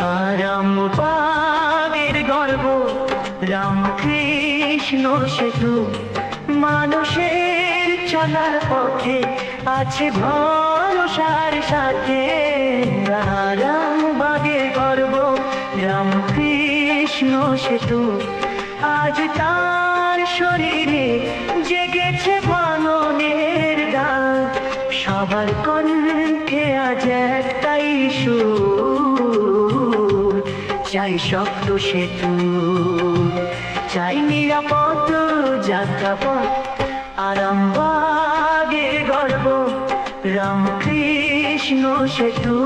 রাম পাগের গর্ব, রাম কৃষ্ণ সেতু। মানুষের চলার পথে আছে ভরসার সাথে। রাম বাগের গর্ব, রাম কৃষ্ণ সেতু। আজ তার শরীরে জেগেছে বাননের গান সবার কণ্ঠে আজ একটাই সুর। চাই শক্ত সেতু চাই নিরাপদ যাত্রাপথ আরম্ভে গর্ব রাম কৃষ্ণ সেতু।